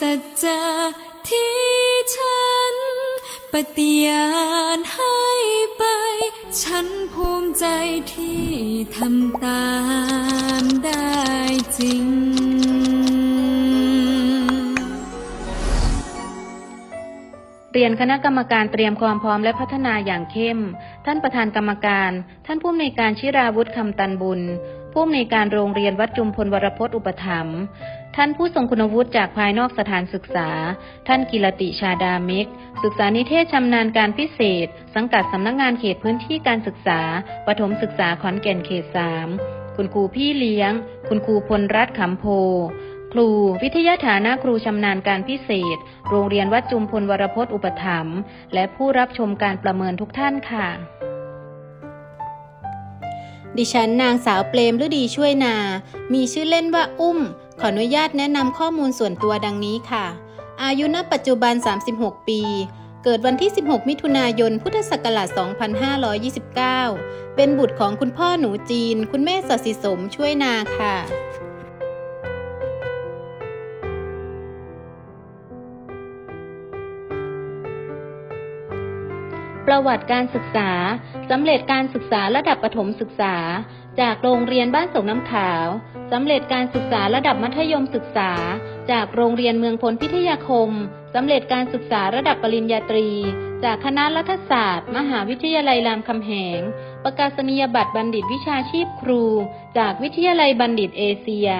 สัจจะที่ฉัน ปฏิญาณให้ไป ฉันภูมิใจที่ทำตามได้จริง เรียนคณะกรรมการเตรียมความพร้อมและพัฒนาอย่างเข้ม ท่านประธานกรรมการ ท่านผู้อำนวยการชิราวุฒิคำตันบุญผู้อำนวยการโรงเรียนวัดจุมพลวรพจน์อุปถัมภ์ ท่านผู้ทรงคุณวุฒิจากภายนอกสถานศึกษา ท่านกิรติชาดาเมกศึกษานิเทศชำนาญการพิเศษ สังกัดสำนักงานเขตพื้นที่การศึกษา ปฐมศึกษาขอนแก่นเขตสามคุณครูพี่เลี้ยง คุณครูพลรัตน์ขำโพ ครู วิทยาฐานะครูชำนาญการพิเศษ โรงเรียนวัดจุมพลวรพจน์อุปถัมภ์และผู้รับชมการประเมินทุกท่านค่ะ ดิฉันนางสาวเปรมฤดีช่วยนา มีชื่อเล่นว่าอุ้ม ขออนุญาตแนะนำข้อมูลส่วนตัวดังนี้ค่ะ อายุณปัจจุบัน 36 ปี เกิดวันที่ 16 มิถุนายน พุทธศักราช 2529 เป็นบุตรของคุณพ่อหนูจีน คุณแม่สสิสมช่วยนาค่ะ ประวัติการศึกษา สำเร็จการศึกษาระดับประถมศึกษา จากโรงเรียนบ้านสงน้ำขาว สำเร็จการศึกษาระดับมัธยมศึกษา จากโรงเรียนเมืองพลพิทยาคม สำเร็จการศึกษาระดับปริญญาตรี จากคณะรัฐศาสตร์ มหาวิทยาลัยรามคำแหง ประกาศนียบัตรบัณฑิตวิชาชีพครู จากวิทยาลัยบัณฑิตเอเชีย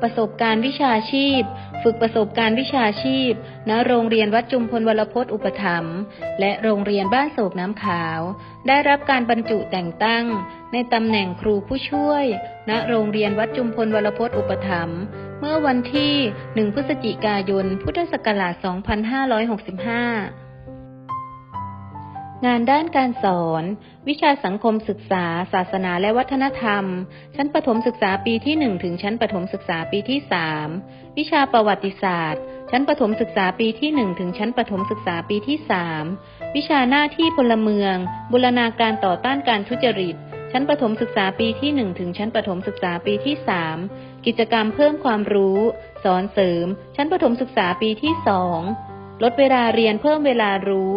ประสบการณ์วิชาชีพ ฝึกประสบการณ์วิชาชีพ ณ โรงเรียนวัดจุมพลวรพจน์อุปถัมภ์และโรงเรียนบ้านโศกน้ำขาว ได้รับการบรรจุแต่งตั้ง ในตำแหน่งครูผู้ช่วย ณ โรงเรียนวัดจุมพลวรพจน์อุปถัมภ์เมื่อวันที่ 1 พฤศจิกายน พุทธศักราช 2565 งานด้านการสอน วิชาสังคมศึกษา ศาสนาและวัฒนธรรม ชั้นประถมศึกษาปีที่ 1 ถึงชั้นประถมศึกษาปีที่ 3 วิชาประวัติศาสตร์ ชั้นประถมศึกษาปีที่ 1 ถึงชั้นประถมศึกษาปีที่ 3 วิชาหน้าที่พลเมือง บูรณาการต่อต้านการทุจริต ชั้นประถมศึกษาปีที่ 1 ถึงชั้นประถมศึกษาปีที่ 3 กิจกรรมเพิ่มความรู้ สอนเสริม ชั้นประถมศึกษาปีที่ 2 ลดเวลาเรียนเพิ่มเวลารู้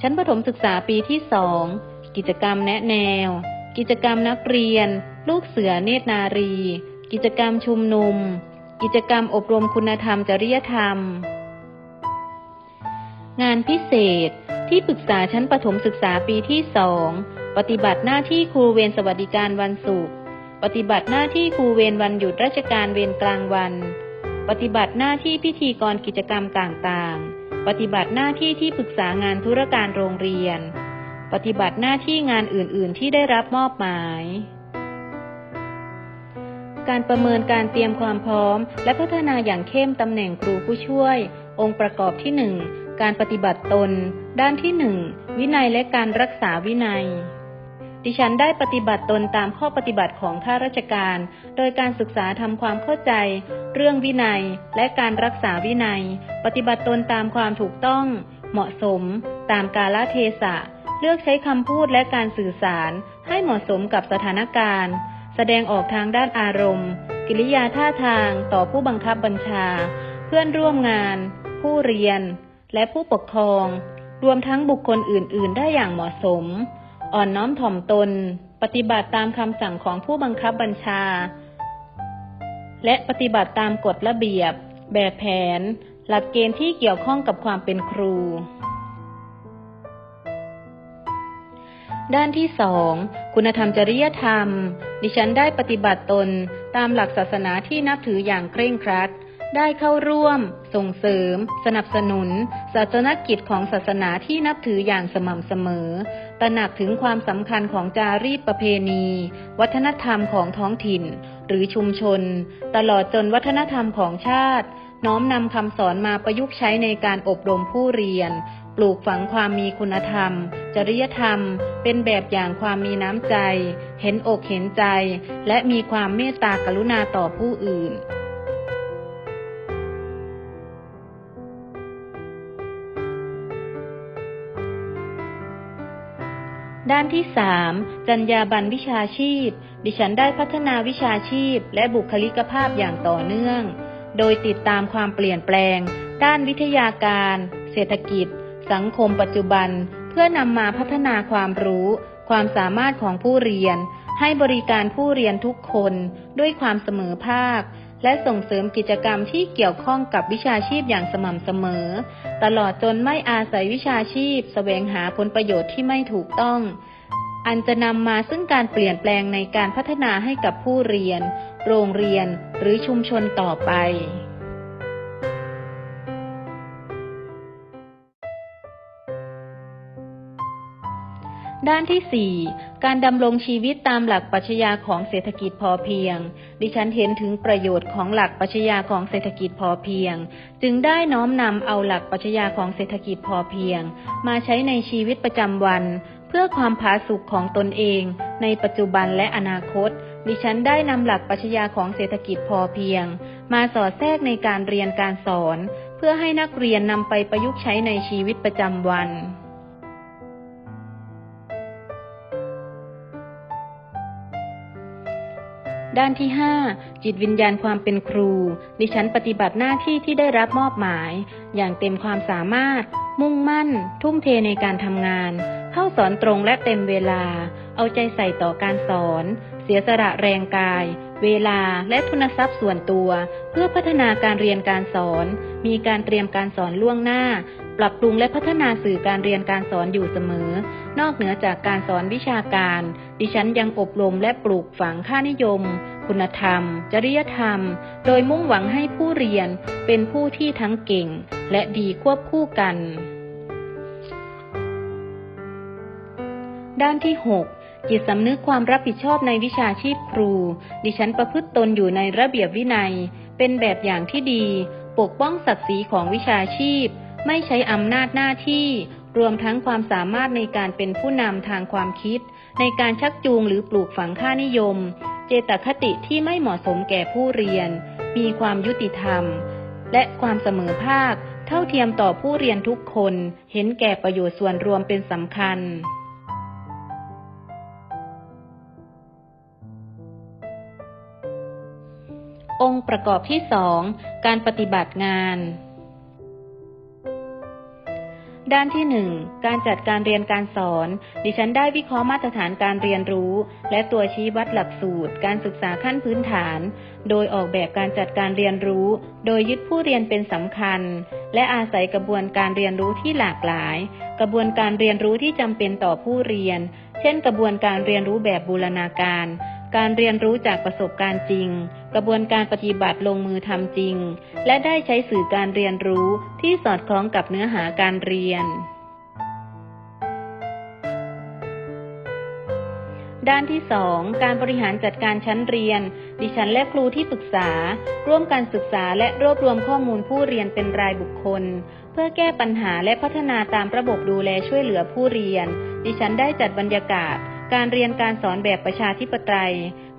ชั้นประถมศึกษาปีที่สอง กิจกรรมแนะแนว กิจกรรมนักเรียน ลูกเสือเนตรนารี กิจกรรมชุมนุม กิจกรรมอบรมคุณธรรมจริยธรรม งานพิเศษที่ปรึกษาชั้นประถมศึกษาปีที่สองปฏิบัติหน้าที่ครูเวรสวัสดิการวันศุกร์ปฏิบัติหน้าที่ครูเวรวันหยุดราชการเวรกลางวัน ปฏิบัติหน้าที่พิธีกรกิจกรรมต่างๆ ปฏิบัติหน้าที่ที่ปรึกษางานธุรการโรงเรียน ปฏิบัติหน้าที่งานอื่น ๆ ที่ได้รับมอบหมาย การประเมินการเตรียมความพร้อม และพัฒนาอย่างเข้มตำแหน่งครูผู้ช่วย องค์ประกอบที่ 1 การปฏิบัติตน ด้านที่ 1 วินัยและการรักษาวินัยดิฉันได้ปฏิบัติตนตามข้อปฏิบัติของข้าราชการ โดยการศึกษาทำความเข้าใจ เรื่องวินัย และการรักษาวินัย ปฏิบัติตนตามความถูกต้อง เหมาะสม ตามกาลเทศะ เลือกใช้คำพูดและการสื่อสารให้เหมาะสมกับสถานการณ์ แสดงออกทางด้านอารมณ์ กิริยาท่าทางต่อผู้บังคับบัญชา เพื่อนร่วมงาน ผู้เรียน และผู้ปกครอง รวมทั้งบุคคลอื่น ๆ ได้อย่างเหมาะสม อ่อนน้อมถ่อมตน ปฏิบัติตามคำสั่งของผู้บังคับบัญชา และปฏิบัติตามกฎระเบียบ แบบแผน หลักเกณฑ์ที่เกี่ยวข้องกับความเป็นครู ด้านที่สองคุณธรรมจริยธรรม ดิฉันได้ปฏิบัติตนตามหลักศาสนาที่นับถืออย่างเคร่งครัด ได้เข้าร่วม ส่งเสริม สนับสนุน ศาสนกิจของศาสนาที่นับถืออย่างสม่ำเสมอ ตระหนักถึงความสำคัญของจารีตประเพณี วัฒนธรรมของท้องถิ่น หรือชุมชน ตลอดจนวัฒนธรรมของชาติ น้อมนำคำสอนมาประยุกต์ใช้ในการอบรมผู้เรียน ปลูกฝังความมีคุณธรรม จริยธรรม เป็นแบบอย่างความมีน้ำใจ เห็นอกเห็นใจ และมีความเมตตากรุณาต่อผู้อื่นด้านที่3จัญญาบันวิชาชีพ ดิฉันได้พัฒนาวิชาชีพ และบุคลิกภาพอย่างต่อเนื่อง โดยติดตามความเปลี่ยนแปลง ด้านวิทยาการ เศรษฐกิจ สังคมปัจจุบัน เพื่อนำมาพัฒนาความรู้ ความสามารถของผู้เรียน ให้บริการผู้เรียนทุกคนด้วยความเสมอภาค และส่งเสริมกิจกรรมที่เกี่ยวข้องกับวิชาชีพอย่างสม่ำเสมอ ตลอดจนไม่อาศัยวิชาชีพแสวงหาผลประโยชน์ที่ไม่ถูกต้องอันจะนำมาซึ่งการเปลี่ยนแปลงในการพัฒนาให้กับผู้เรียน โรงเรียน หรือชุมชนต่อไปด้านที่ 4 การดำรงชีวิตตามหลักปรัชญาของเศรษฐกิจพอเพียง ดิฉันเห็นถึงประโยชน์ของหลักปรัชญาของเศรษฐกิจพอเพียง จึงได้น้อมนำเอาหลักปรัชญาของเศรษฐกิจพอเพียง มาใช้ในชีวิตประจำวัน เพื่อความผาสุกของตนเอง ในปัจจุบันและอนาคต ดิฉันได้นำหลักปรัชญาของเศรษฐกิจพอเพียง มาสอดแทรกในการเรียนการสอน เพื่อให้นักเรียนนำไปประยุกต์ใช้ในชีวิตประจำวันด้านที่ 5 จิตวิญญาณความเป็นครู ดิฉันปฏิบัติหน้าที่ที่ได้รับมอบหมาย อย่างเต็มความสามารถ มุ่งมั่น ทุ่มเทในการทำงาน เข้าสอนตรงและเต็มเวลา เอาใจใส่ต่อการสอน เสียสละแรงกาย เวลาและทุนทรัพย์ส่วนตัว เพื่อพัฒนาการเรียนการสอน มีการเตรียมการสอนล่วงหน้า ปรับปรุงและพัฒนาสื่อการเรียนการสอนอยู่เสมอ นอกเหนือจากการสอนวิชาการ ดิฉันยังอบรมและปลูกฝังค่านิยม คุณธรรม จริยธรรม โดยมุ่งหวังให้ผู้เรียนเป็นผู้ที่ทั้งเก่ง และดีควบคู่กัน ด้านที่ 6 จิตสำนึกความรับผิดชอบในวิชาชีพครู ดิฉันประพฤติตนอยู่ในระเบียบวินัย เป็นแบบอย่างที่ดี ปกป้องศักดิ์ศรีของวิชาชีพ ไม่ใช้อำนาจหน้าที่ รวมทั้งความสามารถในการเป็นผู้นำทางความคิด ในการชักจูงหรือปลูกฝังค่านิยม เจตคติที่ไม่เหมาะสมแก่ผู้เรียน มีความยุติธรรม และความเสมอภาค เท่าเทียมต่อผู้เรียนทุกคน เห็นแก่ประโยชน์ส่วนรวมเป็นสำคัญ ค์ประกอบที่สองการปฏิบัติงาน ด้านที่หนึ่งการจัดการเรียนการสอน ดิฉันได้วิเคราะห์มาตรฐานการเรียนรู้ และตัวชี้วัดหลักสูตร การศึกษาขั้นพื้นฐาน โดยออกแบบการจัดการเรียนรู้ โดยยึดผู้เรียนเป็นสำคัญ และอาศัยกระบวนการเรียนรู้ที่หลากหลาย กระบวนการเรียนรู้ที่จำเป็นต่อผู้เรียน เช่น กระบวนการเรียนรู้แบบบูรณาการการเรียนรู้จากประสบการณ์จริง กระบวนการปฏิบัติลงมือทำจริง และได้ใช้สื่อการเรียนรู้ที่สอดคล้องกับเนื้อหาการเรียน ด้านที่ 2 การบริหารจัดการชั้นเรียน ดิฉันและครูที่ปรึกษา ร่วมการศึกษาและรวบรวมข้อมูลผู้เรียนเป็นรายบุคคล เพื่อแก้ปัญหาและพัฒนาตามระบบดูแลช่วยเหลือผู้เรียน ดิฉันได้จัดบรรยากาศการเรียนการสอนแบบประชาธิปไตย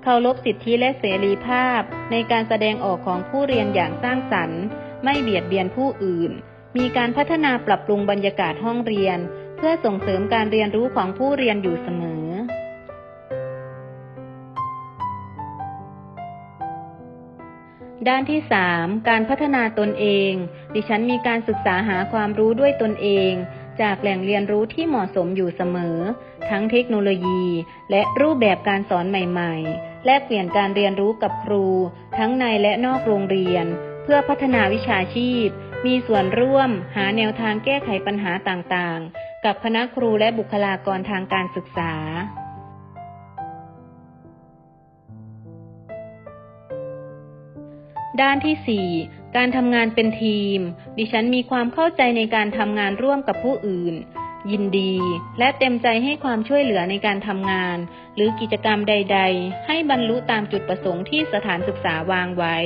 เคารพสิทธิและเสรีภาพ ในการแสดงออกของผู้เรียนอย่างสร้างสรรค์ ไม่เบียดเบียนผู้อื่น มีการพัฒนาปรับปรุงบรรยากาศห้องเรียน เพื่อส่งเสริมการเรียนรู้ของผู้เรียนอยู่เสมอด้านที่ 3 การพัฒนาตนเอง ดิฉันมีการศึกษาหาความรู้ด้วยตนเอง จากแหล่งเรียนรู้ที่เหมาะสมอยู่เสมอ ทั้งเทคโนโลยี และรูปแบบการสอนใหม่ ๆ แลกเปลี่ยนการเรียนรู้กับครู ทั้งในและนอกโรงเรียน เพื่อพัฒนาวิชาชีพ มีส่วนร่วม หาแนวทางแก้ไขปัญหาต่างๆ กับคณะครูและบุคลากรทางการศึกษาด้านที่ 4 การทำงานเป็นทีม ดิฉันมีความเข้าใจในการทำงานร่วมกับผู้อื่น ยินดี และเต็มใจให้ความช่วยเหลือในการทำงาน หรือกิจกรรมใด ๆ ให้บรรลุตามจุดประสงค์ที่สถานศึกษาวางไว้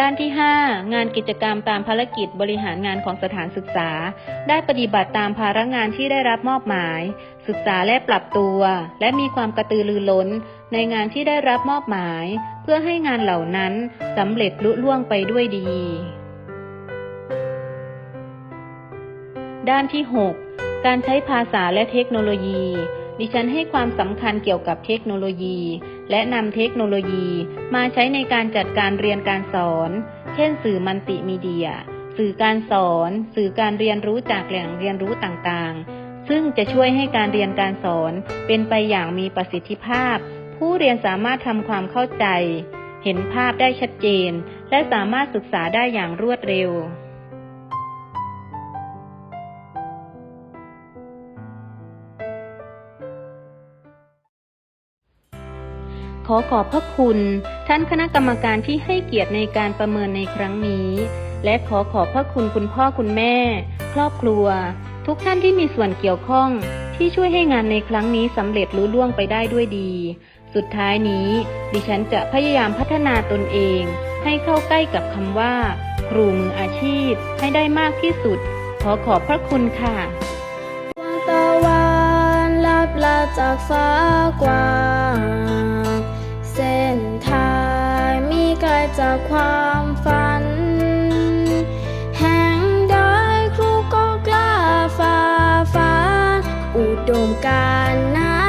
ด้านที่ 5 งานกิจกรรมตามภารกิจบริหารงานของสถานศึกษา ได้ปฏิบัติตามภาระงานที่ได้รับมอบหมาย ศึกษาและปรับตัว และมีความกระตือรือร้น ในงานที่ได้รับมอบหมาย เพื่อให้งานเหล่านั้นสำเร็จลุล่วงไปด้วยดี ด้านที่ 6 การใช้ภาษาและเทคโนโลยี ดิฉันให้ความสำคัญเกี่ยวกับเทคโนโลยี และนำเทคโนโลยีมาใช้ในการจัดการเรียนการสอน เช่น สื่อมัลติมีเดีย สื่อการสอน สื่อการเรียนรู้จากแหล่งเรียนรู้ต่างๆซึ่งจะช่วยให้การเรียนการสอนเป็นไปอย่างมีประสิทธิภาพ ผู้เรียนสามารถทำความเข้าใจ เห็นภาพได้ชัดเจน และสามารถศึกษาได้อย่างรวดเร็ว ขอขอบพระคุณ ท่านคณะกรรมการที่ให้เกียรติในการประเมินในครั้งนี้ และขอขอบพระคุณคุณพ่อคุณแม่ ครอบครัว ทุกท่านที่มีส่วนเกี่ยวข้องที่ช่วยให้งานในครั้งนี้สำเร็จลุล่วงไปได้ด้วยดี สุดท้ายนี้ ดิฉันจะพยายามพัฒนาตนเอง ให้เข้าใกล้กับคำว่า ครูมืออาชีพให้ได้มากที่สุด ขอขอบพระคุณค่ะดวงตะวันลับลาจากฟ้ากว้างเส้นทางมีไกลจากความฝันแห่งใดครูก็กล้าฝ่าฟันอุดมการณ์นั้